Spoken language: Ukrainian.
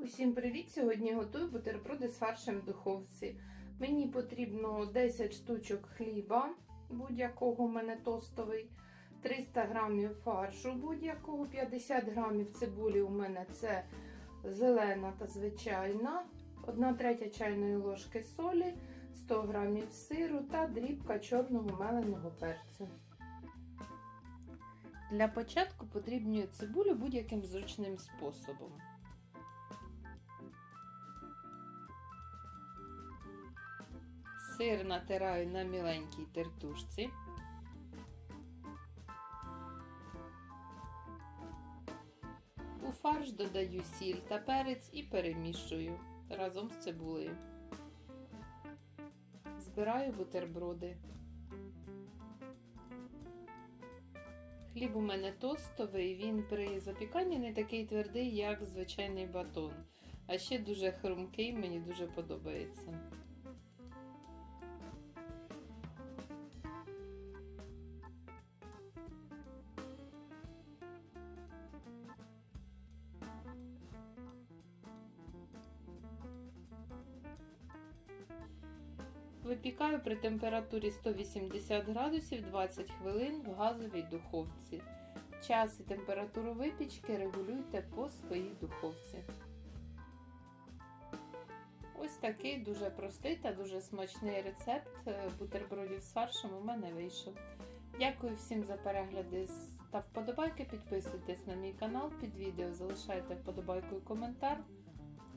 Усім привіт! Сьогодні готую бутерброди з фаршем в духовці. Мені потрібно 10 штучок хліба, будь-якого у мене тостовий, 300 грамів фаршу будь-якого, 50 грамів цибулі у мене це зелена та звичайна, 1 третя чайної ложки солі, 100 грамів сиру та дрібка чорного меленого перцю. Для початку потрібнює цибулю будь-яким зручним способом. Сир натираю на міленькій тертушці. У фарш додаю сіль та перець і перемішую разом з цибулею. Збираю бутерброди. Хліб у мене тостовий, він при запіканні не такий твердий, як звичайний батон. А ще дуже хрумкий, мені дуже подобається. Випікаю при температурі 180 градусів 20 хвилин в газовій духовці. Час і температуру випічки регулюйте по своїй духовці. Ось такий дуже простий та дуже смачний рецепт е, бутербродів з фаршем у мене вийшов. Дякую всім за перегляди та вподобайки. Підписуйтесь на мій канал під відео, залишайте вподобайку і коментар.